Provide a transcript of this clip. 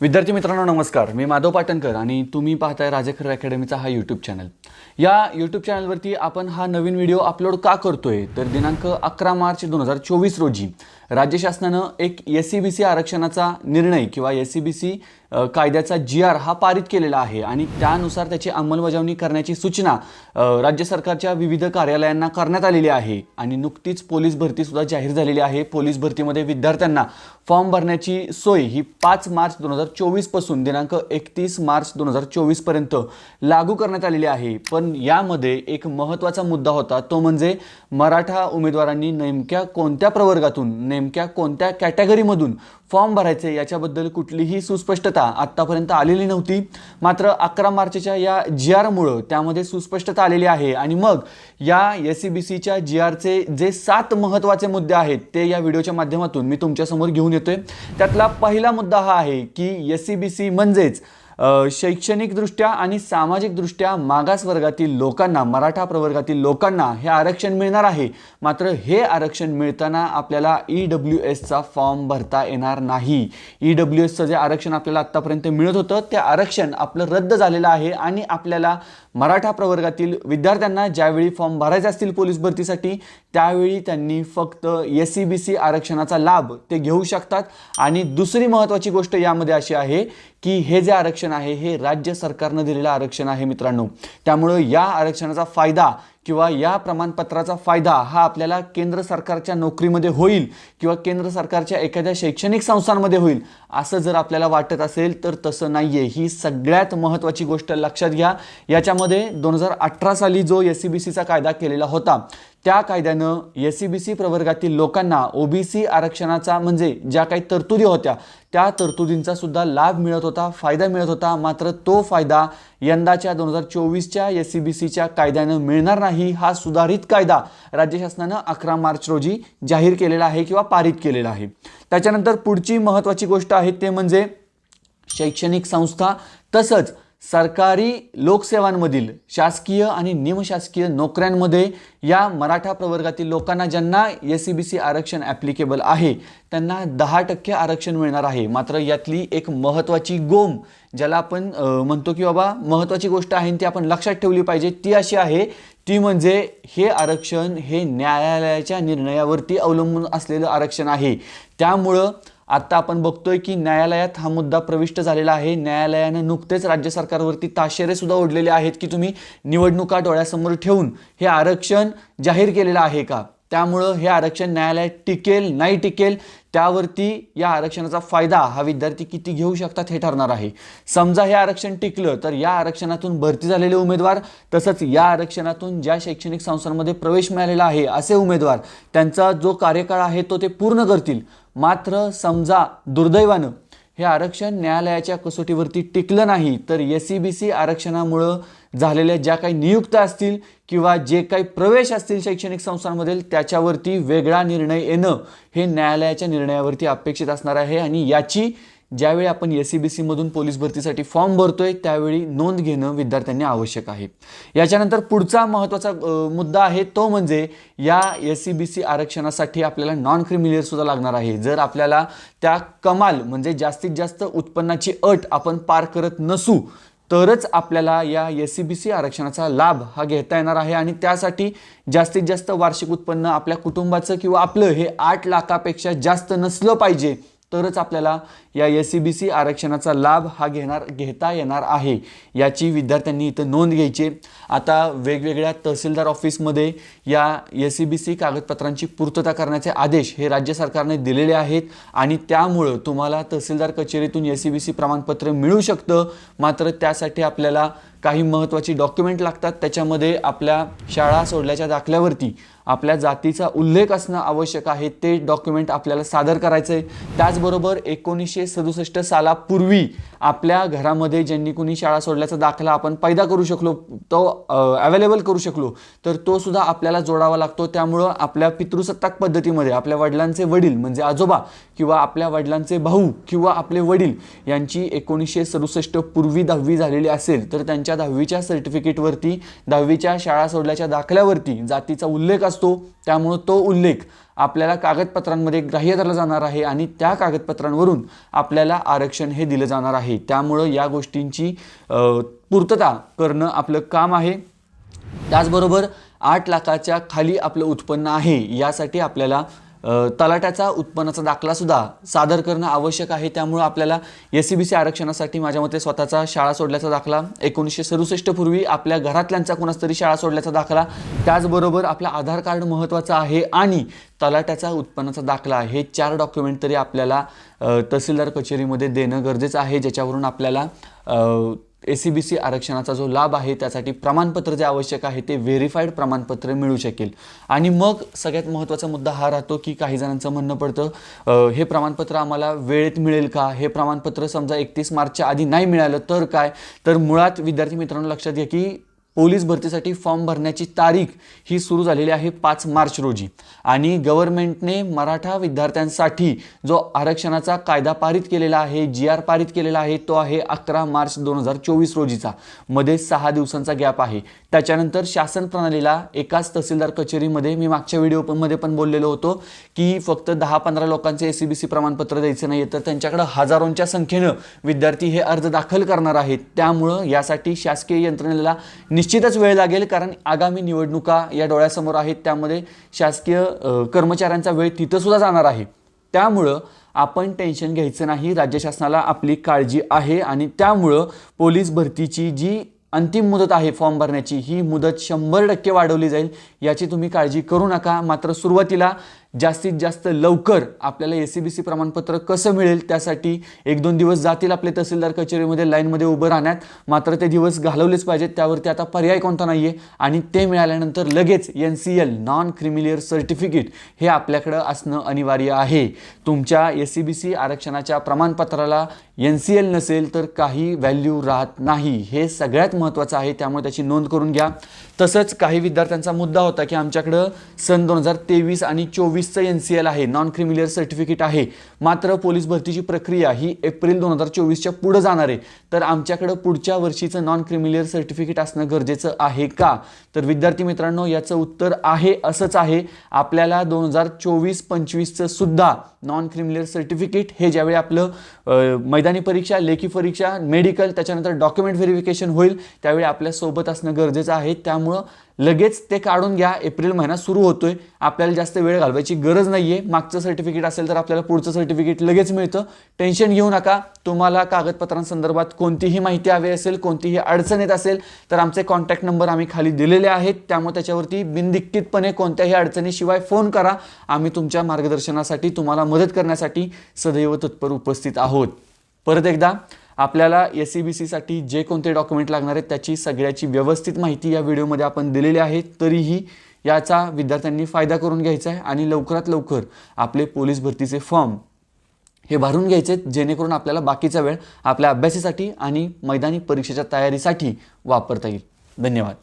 विद्यार्थी मित्रांनो नमस्कार. मी माधव पाटणकर आणि तुम्ही पाहताय राजेखर अकॅडमीचा हा यूट्यूब चॅनल या यूट्यूब चॅनलवरती आपण हा नवीन व्हिडिओ अपलोड का करतोय? तर दिनांक अकरा मार्च दोन हजार चोवीस रोजी. राज्य शासनानं एक एस सी बी सी आरक्षणाचा निर्णय किंवा एस सी बी सी कायद्याचा जी आर हा पारित केलेला आहे आणि त्यानुसार त्याची अंमलबजावणी करण्याची सूचना राज्य सरकारच्या विविध कार्यालयांना करण्यात आलेली आहे आणि नुकतीच पोलीस भरतीसुद्धा जाहीर झालेली आहे. पोलीस भरतीमध्ये विद्यार्थ्यांना फॉर्म भरण्याची सोय ही पाच मार्च दोन हजार चोवीसपासून दिनांक एकतीस मार्च दोन हजार चोवीसपर्यंत लागू करण्यात आलेली आहे. पण यामध्ये एक महत्त्वाचा मुद्दा होता तो म्हणजे मराठा उमेदवारांनी नेमक्या कोणत्या प्रवर्गातून नेमक्या कोणत्या कॅटेगरीमधून फॉर्म भरायचे याच्याबद्दल कुठलीही सुस्पष्टता आत्तापर्यंत आलेली नव्हती. मात्र अकरा मार्चच्या या जी आरमुळं त्यामध्ये सुस्पष्टता आलेली आहे. आणि मग या एस सी बी सीच्या जी आरचे जे सात महत्त्वाचे मुद्दे आहेत ते या व्हिडिओच्या माध्यमातून मी तुमच्यासमोर घेऊन येतोय. त्यातला पहिला मुद्दा हा आहे की एस सी बी सी म्हणजेच शैक्षणिकदृष्ट्या आणि सामाजिकदृष्ट्या मागास वर्गातील लोकांना मराठा प्रवर्गातील लोकांना हे आरक्षण मिळणार आहे. मात्र हे आरक्षण मिळताना आपल्याला ई डब्ल्यू एसचा फॉर्म भरता येणार नाही. ई डब्ल्यू एसचं जे आरक्षण आपल्याला आत्तापर्यंत मिळत होतं ते आरक्षण आपलं रद्द झालेलं आहे आणि आपल्याला मराठा प्रवर्गातील विद्यार्थ्यांना ज्यावेळी फॉर्म भरायचे असतील पोलीस भरतीसाठी त्यावेळी त्यांनी फक्त एस सी बी सी आरक्षणाचा लाभ ते घेऊ शकतात. आणि दुसरी महत्त्वाची गोष्ट यामध्ये अशी आहे की हे जे आरक्षण आहे हे राज्य सरकारनं दिलेलं आरक्षण आहे मित्रांनो. त्यामुळं या आरक्षणाचा फायदा किंवा या प्रमाणपत्राचा फायदा हा आपल्याला केंद्र सरकारच्या नोकरीमध्ये होईल किंवा केंद्र सरकारच्या एखाद्या शैक्षणिक संस्थांमध्ये होईल असं जर आपल्याला वाटत असेल तर तसं नाही आहे ही सगळ्यात महत्त्वाची गोष्ट लक्षात घ्या. याच्यामध्ये दोन हजार अठरा साली जो एस सी बी सीचा कायदा केलेला होता त्या कायद्यानं एस सी बी सी प्रवर्गातील लोकांना ओबीसी आरक्षणाचा म्हणजे ज्या काही तरतुदी होत्या त्या तरतुदींचा सुद्धा लाभ मिळत होता फायदा मिळत होता. मात्र तो फायदा यंदाच्या दोन हजार चोवीसच्या एस सी बी सीच्या कायद्यानं मिळणार नाही हा सुधारित कायदा राज्य शासनानं अकरा मार्च रोजी जाहीर केलेला आहे किंवा पारित केलेला आहे. त्याच्यानंतर पुढची महत्त्वाची गोष्ट आहे ते म्हणजे शैक्षणिक संस्था तसंच सरकारी लोकसेवांमधील शासकीय आणि निमशासकीय नोकऱ्यांमध्ये या मराठा प्रवर्गातील लोकांना ज्यांना एस सी बी सी आरक्षण ॲप्लिकेबल आहे त्यांना दहा टक्के आरक्षण मिळणार आहे. मात्र यातली एक महत्त्वाची गोम ज्याला आपण म्हणतो की बाबा महत्त्वाची गोष्ट आहे आणि ती आपण लक्षात ठेवली पाहिजे ती अशी आहे ती म्हणजे हे आरक्षण हे न्यायालयाच्या निर्णयावरती अवलंबून असलेलं आरक्षण आहे. त्यामुळं आत्ता आपण बघतोय की न्यायालयात हा मुद्दा प्रविष्ट झालेला आहे. न्यायालयानं नुकतेच राज्य सरकारवरती ताशेरे सुद्धा ओढलेले आहेत की तुम्ही निवडणुका डोळ्यासमोर ठेवून हे आरक्षण जाहीर केलेलं आहे का? त्यामुळं हे आरक्षण न्यायालयात टिकेल नाही टिकेल त्यावरती या आरक्षणाचा फायदा हा विद्यार्थी किती घेऊ शकतात हे ठरणार आहे. समजा हे आरक्षण टिकलं तर या आरक्षणातून भरती झालेले उमेदवार तसंच या आरक्षणातून ज्या शैक्षणिक संस्थांमध्ये प्रवेश मिळालेला आहे असे उमेदवार त्यांचा जो कार्यकाळ आहे तो ते पूर्ण करतील. मात्र समजा दुर्दैवानं हे आरक्षण न्यायालयाच्या कसोटीवरती टिकलं नाही तर एस सी बी सी आरक्षणामुळं झालेल्या ज्या काही नियुक्त्या असतील किंवा जे काही प्रवेश असतील शैक्षणिक संस्थांमधील त्याच्यावरती वेगळा निर्णय येणं हे न्यायालयाच्या निर्णयावरती अपेक्षित असणार आहे. आणि याची ज्यावेळी आपण एस सी बी सीमधून पोलीस भरतीसाठी फॉर्म भरतोय त्यावेळी नोंद घेणं विद्यार्थ्यांनी आवश्यक आहे. याच्यानंतर पुढचा महत्त्वाचा मुद्दा आहे तो म्हणजे या एस सी बी सी आरक्षणासाठी आपल्याला नॉन क्रिमिलियर सुद्धा लागणार आहे. जर आपल्याला त्या कमाल म्हणजे जास्तीत जास्त उत्पन्नाची अट आपण पार करत नसू तरच आपल्याला या एस सी बी सी आरक्षणाचा लाभ हा घेता येणार आहे आणि त्यासाठी जास्तीत जास्त वार्षिक उत्पन्न आपल्या कुटुंबाचं किंवा आपलं हे आठ लाखापेक्षा जास्त नसलं पाहिजे. तरच आपल्याला या एस सी बी सी आरक्षणाचा लाभ हा घेणार घेता येणार आहे. याची विद्यार्थ्यांनी इथं नोंद घ्यायची आता वेगवेगळ्या तहसीलदार ऑफिसमध्ये या एस सी बी सी कागदपत्रांची पूर्तता करण्याचे आदेश हे राज्य सरकारने दिलेले आहेत आणि त्यामुळं तुम्हाला तहसीलदार कचेरीतून एस सी बी सी प्रमाणपत्र मिळू शकतं. मात्र त्यासाठी आपल्याला काही महत्त्वाची डॉक्युमेंट लागतात त्याच्यामध्ये आपल्या शाळा सोडल्याच्या दाखल्यावरती आपल्या जातीचा उल्लेख असणं आवश्यक आहे ते डॉक्युमेंट आपल्याला सादर करायचं आहे त्याचबरोबर एकोणीसशे सदुसष्ट सालापूर्वी आपल्या घरामध्ये ज्यांनी कोणी शाळा सोडल्याचा दाखला आपण पैदा करू शकलो तो अवेलेबल करू शकलो तर तो सुद्धा आपल्याला जोडावा लागतो. त्यामुळं आपल्या पितृसत्ताक पद्धतीमध्ये आपल्या वडिलांचे वडील म्हणजे आजोबा किंवा आपल्या वडिलांचे भाऊ किंवा आपले वडील यांची एकोणीसशे सदुसष्ट पूर्वी दहावी झालेली असेल तर त्यांच्या त्यांच्या दहावीच्या सर्टिफिकेटवरती दहावीच्या शाळा सोडल्याच्या दाखल्यावरती जातीचा उल्लेख असतो त्यामुळं तो उल्लेख आपल्याला कागदपत्रांमध्ये ग्राह्य धरला जाणार आहे आणि त्या कागदपत्रांवरून आपल्याला आरक्षण हे दिलं जाणार आहे. त्यामुळं या गोष्टींची पूर्तता करणं आपलं काम आहे. त्याचबरोबर आठ लाखाच्या खाली आपलं उत्पन्न आहे. यासाठी आपल्याला तलाट्याचा उत्पन्नाचा दाखलासुद्धा सादर करणं आवश्यक आहे. त्यामुळं आपल्याला एस सी बी सी आरक्षणासाठी माझ्या मते स्वतःचा शाळा सोडल्याचा दाखला एकोणीसशे सदुसष्टपूर्वी आपल्या घरातल्यांचा कोणास्तरी तरी शाळा सोडल्याचा दाखला त्याचबरोबर आपलं आधार कार्ड महत्त्वाचं आहे आणि तलाट्याचा उत्पन्नाचा दाखला हे चार डॉक्युमेंट तरी आपल्याला तहसीलदार कचेरीमध्ये देणं गरजेचं आहे ज्याच्यावरून आपल्याला ए सी बी सी आरक्षणाचा जो लाभ आहे त्यासाठी प्रमाणपत्र जे आवश्यक आहे ते व्हेरीफाईड प्रमाणपत्र मिळू शकेल. आणि मग सगळ्यात महत्त्वाचा मुद्दा हा राहतो की काही जणांचं म्हणणं पडतं हे प्रमाणपत्र आम्हाला वेळेत मिळेल का? हे प्रमाणपत्र समजा एकतीस मार्चच्या आधी नाही मिळालं तर काय? तर मुळात विद्यार्थी मित्रांनो लक्षात घ्या की पोलीस भरतीसाठी फॉर्म भरण्याची तारीख ही सुरू झालेली आहे पाच मार्च रोजी. आणि गव्हर्नमेंटने मराठा विद्यार्थ्यांसाठी जो आरक्षणाचा कायदा पारित केलेला आहे जी आर पारित केलेला आहे तो आहे अकरा मार्च दोन हजार चोवीस रोजीचा. मध्ये सहा दिवसांचा गॅप आहे. त्याच्यानंतर शासन प्रणालीला एकाच तहसीलदार कचेरीमध्ये मी मागच्या व्हिडिओमध्ये पण बोललेलो होतो की फक्त दहा पंधरा लोकांचे एस सी बी सी प्रमाणपत्र द्यायचं नाही तर त्यांच्याकडे हजारोंच्या संख्येनं विद्यार्थी हे अर्ज दाखल करणार आहेत. त्यामुळं यासाठी शासकीय यंत्रणेला निश्चितच वेळ लागेल कारण आगामी निवडणुका या डोळ्यासमोर आहेत. त्यामध्ये शासकीय कर्मचाऱ्यांचा वेळ तिथंसुद्धा जाणार आहे. त्यामुळं आपण टेन्शन घ्यायचं नाही. राज्य शासनाला आपली काळजी आहे आणि त्यामुळं पोलीस भरतीची जी अंतिम मुदत आहे फॉर्म भरण्याची ही मुदत शंभर टक्के वाढवली जाईल. याची तुम्ही काळजी करू नका. मात्र सुरुवातीला जास्तीत जास्त लवकर आपल्याला ए सी बी सी प्रमाणपत्र कसं मिळेल त्यासाठी एक दोन दिवस जातील आपले तहसीलदार कचेरीमध्ये लाईनमध्ये उभं राहण्यात. मात्र ते दिवस घालवलेच पाहिजेत त्यावरती आता पर्याय कोणता नाही आहे आणि ते मिळाल्यानंतर लगेच N C L non creamy layer certificate हे आपल्याकडं असणं अनिवार्य आहे. तुमच्या ए सी बी सी आरक्षणाच्या प्रमाणपत्राला एन सी एल नसेल तर काही व्हॅल्यू राहत नाही. हे सगळ्यात महत्त्वाचं आहे त्यामुळे त्याची नोंद करून घ्या. तसंच काही विद्यार्थ्यांचा मुद्दा होता की आमच्याकडं सन दोन हजार तेवीस आणि चोवीसचं एन सी एल आहे. नॉन क्रिमिलियर सर्टिफिकेट आहे. मात्र पोलीस भरतीची प्रक्रिया ही एप्रिल दोन हजार चोवीसच्या पुढं जाणार आहे. तर आमच्याकडं पुढच्या वर्षीचं नॉन क्रिमिलियर सर्टिफिकेट असणं गरजेचं आहे का? तर विद्यार्थी मित्रांनो याचं उत्तर आहे असंच आहे. आपल्याला दोन हजार चोवीस पंचवीसचं सुद्धा नॉन क्रिमिलियर सर्टिफिकेट हे ज्यावेळी आपलं मैदानी परीक्षा लेखी परीक्षा मेडिकल त्याच्यानंतर डॉक्युमेंट व्हेरिफिकेशन होईल त्यावेळी आपल्यासोबत असणं गरजेचं आहे. त्यामुळे लगेच ते काढून घ्या. एप्रिल महिना सुरू होतोय. आपल्याला जास्त वेळ घालवायची गरज नाहीये. मागचं सर्टिफिकेट असेल तर आपल्याला पुढचं सर्टिफिकेट लगेच मिळतं. टेन्शन घेऊ नका. तुम्हाला कागदपत्रांसंदर्भात कोणतीही माहिती हवी असेल कोणतीही अडचण येत असेल तर आमचे कॉन्टॅक्ट नंबर आम्ही खाली दिलेले आहेत. त्यामुळे त्याच्यावरती बिनदिक्कितपणे कोणत्याही अडचणीशिवाय फोन करा. आम्ही तुमच्या मार्गदर्शनासाठी तुम्हाला मदत करण्यासाठी सदैव तत्पर उपस्थित आहोत. परत एकदा आपल्याला एस सी बी सीसाठी जे कोणते डॉक्युमेंट लागणार आहेत त्याची सगळ्याची व्यवस्थित माहिती या व्हिडिओमध्ये आपण दिलेली आहे. तरीही याचा विद्यार्थ्यांनी फायदा करून घ्यायचा आहे आणि लवकरात लवकर आपले पोलीस भरतीचे फॉर्म हे भरून घ्यायचे जेणेकरून आपल्याला बाकीचा वेळ आपल्या अभ्यासासाठी आणि मैदानी परीक्षेच्या तयारीसाठी वापरता येईल. धन्यवाद.